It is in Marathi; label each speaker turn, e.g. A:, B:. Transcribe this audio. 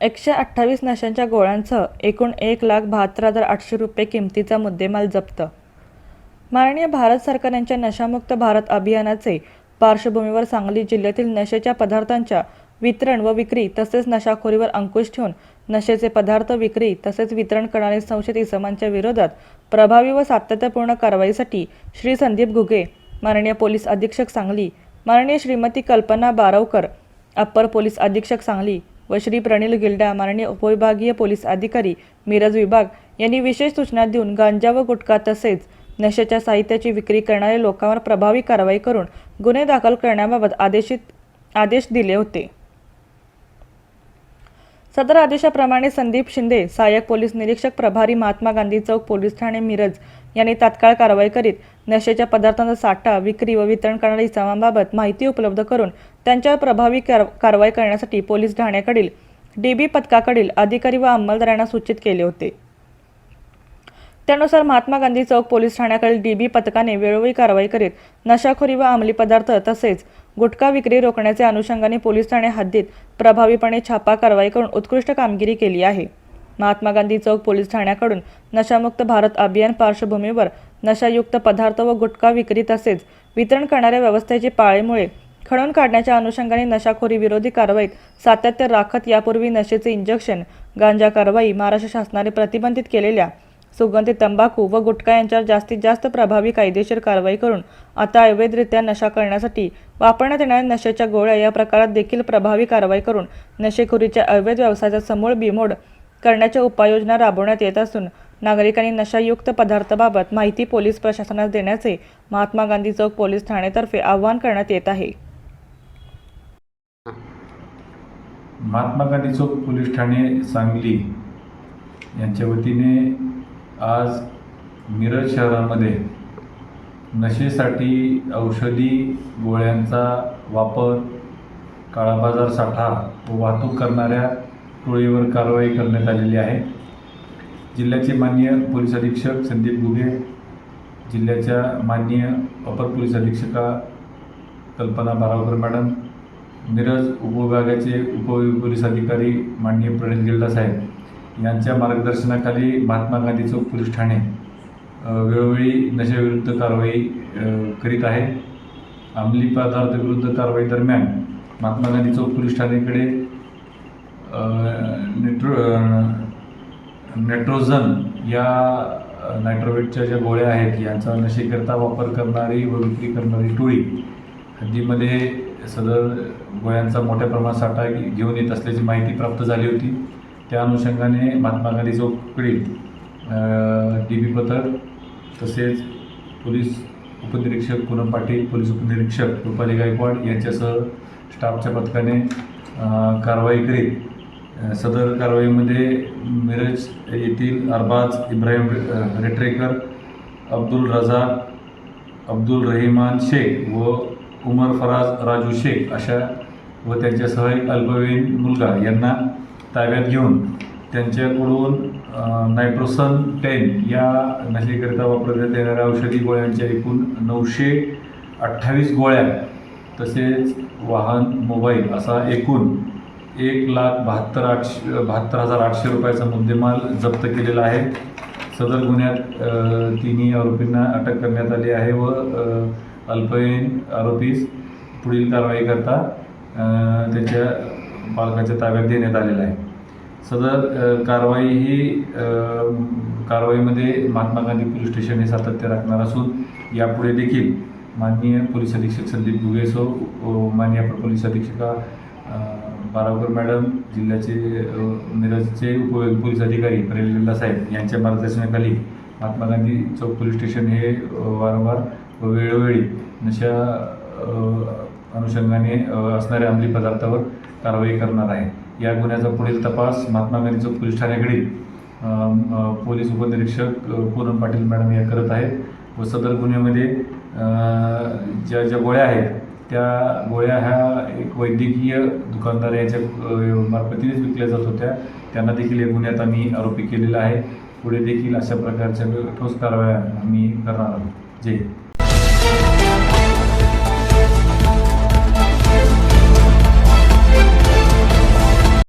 A: एकशे अठ्ठावीस नशांच्या गोळ्यांसह एकूण एक लाख बहात्तर हजार आठशे रुपये किमतीचा मुद्देमाल जप्त. माननीय भारत सरकार यांच्या नशामुक्त भारत अभियानाचे पार्श्वभूमीवर सांगली जिल्ह्यातील नशेच्या पदार्थांच्या वितरण व विक्री तसेच नशाखोरीवर अंकुश ठेवून नशेचे पदार्थ विक्री तसेच वितरण करणारे संशयित इसमांच्या विरोधात प्रभावी व सातत्यपूर्ण कारवाईसाठी श्री संदीप घुगे माननीय पोलीस अधीक्षक सांगली माननीय श्रीमती कल्पना बारवकर अप्पर पोलीस अधीक्षक सांगली व श्री प्रणिल गिल्डा माननीय उपविभागीय पोलीस अधिकारी मिरज विभाग यांनी विशेष सूचना देऊन गांजा व गुटखा तसेच नशेच्या साहित्याची विक्री करणाऱ्या लोकांवर प्रभावी कारवाई करून गुन्हे दाखल करण्याबाबत आदेशित आदेश दिले होते. सदर आदेशाप्रमाणे संदीप शिंदे सहाय्यक पोलीस निरीक्षक प्रभारी महात्मा गांधी चौक पोलीस ठाणे मिरज यांनी तात्काळ कारवाई करीत नशेच्या पदार्थांचा साठा विक्री व वितरण करणाऱ्या इसमांबाबत माहिती उपलब्ध करून त्यांच्यावर प्रभावी कारवाई करण्यासाठी पोलीस ठाण्याकडील डीबी पथकाकडील अधिकारी व अंमलदारांना सूचित केले होते. त्यानुसार महात्मा गांधी चौक पोलीस ठाण्याकडील डीबी पथकाने वेळोवेळी कारवाई करीत नशाखोरी व अंमली पदार्थ तसेच गुटखा विक्री रोखण्याचे अनुषंगाने पोलीस ठाणे हद्दीत प्रभावीपणे छापा कारवाई करून उत्कृष्ट कामगिरी केली आहे. महात्मा गांधी चौक पोलीस ठाण्याकडून नशामुक्त भारत अभियान पार्श्वभूमीवर नशायुक्त पदार्थ व गुटखा विक्री तसेच वितरण करणाऱ्या व्यवस्थेची पाळेमुळे खणून काढण्याच्या अनुषंगाने नशाखोरी विरोधी कारवाईत सातत्य राखत यापूर्वी नशेचे इंजेक्शन गांजा कारवाई महाराष्ट्र शासनाने प्रतिबंधित केलेल्या सुगंधित तंबाखू व गुटखा यांच्यावर जास्तीत जास्त प्रभावी कायदेशीर कारवाई करून आता अवैधरित्या नशा करण्यासाठी वापरण्यात येणाऱ्या नशेच्या गोळ्या या प्रकारात देखील प्रभावी कारवाई करून नशेखोरीच्या अवैध व्यवसायाचा समूळ बिमोड करण्याच्या उपाययोजना राबवण्यात येत असून नागरिकांनी नशायुक्त पदार्थाबाबत माहिती पोलीस प्रशासनास देण्याचे महात्मा गांधी चौक पोलीस ठाणेतर्फे आवाहन करण्यात येत आहे.
B: महात्मा गांधी चौक पोलीस ठाणे सांगली यांच्या वतीने आज मिरज शहरामध्ये नशेसाठी औषधी गोळ्यांचा वापर काळाबाजार साठा व वाहतूक करणाऱ्या टोळीवर कारवाई करण्यात आलेली आहे. जिल्ह्याचे माननीय पोलीस अधीक्षक संदीप गुगे जिल्ह्याच्या माननीय अपर पोलीस अधीक्षका कल्पना बारावकर मॅडम मिरज उपविभागाचे उपपोलीस अधिकारी माननीय प्रणित गिल्डा साहेब यांच्या मार्गदर्शनाखाली महात्मा गांधी चौक पोलीस ठाणे. वेळोवेळी नशेविरुद्ध कारवाई करीत आहे. अंमली पदार्थविरुद्ध कारवाई दरम्यान महात्मा गांधी चौक पोलीस ठाणेकडे नेट्रो नेट्रोजन नेट्रोझन या नायट्रोवेटच्या ज्या गोळ्या आहेत यांचा नशेकरता वापर करणारी व विक्री करणारी टोळी हद्दीमध्ये सदर गोळ्यांचा मोठ्या प्रमाणात साठा घेऊन येत असल्याची माहिती प्राप्त झाली होती. त्या अनुषंगाने महात्मा गांधी चौकडील डी बी पथक तसेच पोलीस उपनिरीक्षक पूनम पाटील पोलीस उपनिरीक्षक रुपाली गायकवाड यांच्यासह स्टाफच्या पथकाने कारवाई करीत सदर कारवाईमध्ये मिरज येथील अरबाज इब्राहिम रेटरेकर रेट्रेकर अब्दुल रझा अब्दुल रहिमान शेख व उमर फराज राजू शेख अशा व त्यांच्यासह एक अल्पवयीन मुलगा यांना ताब्यात घेऊन त्यांच्याकडून नायट्रोसन टेन या नशेकरिता वापरण्यात येणाऱ्या औषधी गोळ्यांच्या एकूण नऊशे अठ्ठावीस गोळ्या तसेच वाहन मोबाईल असा एकूण एक लाख बहात्तर आठशे बहात्तर हजार आठशे रुपयाचा मुद्देमाल जप्त केलेला आहे. सदर गुन्ह्यात तिन्ही आरोपींना अटक करण्यात आली आहे व अल्पवयीन आरोपीस पुढील कारवाई करता त्याच्या पालकाच्या ताब्यात देण्यात आलेला आहे. सदर कारवाई ही कारवाईमध्ये महात्मा गांधी पोलीस स्टेशन हे सातत्य राखणार असून यापुढे देखील माननीय पोलीस अधीक्षक संदीप गुगेसो माननीय अपर पोलीस अधीक्षका बारावकर मॅडम जिल्ह्याचे अ, मिरजचे उप पोलीस अधिकारी परेल साहेब यांच्या मार्गदर्शनाखाली महात्मा गांधी चौक पोलीस स्टेशन हे वारंवार व वेळोवेळी नशा अनुषंगाने असणाऱ्या अंमली पदार्थावर कारवाई करणार आहे. या गुन्ह्याचा पुढील तपास महात्मा गांधी चौक पोलीस ठाण्याकडील पोलीस उपनिरीक्षक पूनम पाटील मॅडम या करत आहेत. व सदर गुन्ह्यामध्ये ज्या ज्या गोळ्या आहेत त्या गोळ्या ह्या एक वैद्यकीय दुकानदार याच्या मार्फतीनेच विकल्या जात होत्या. त्यांना देखील या गुन्ह्यात आम्ही आरोपी केलेला आहे. पुढे देखील अशा प्रकारच्या ठोस कारवाया आम्ही करणार आहोत. जय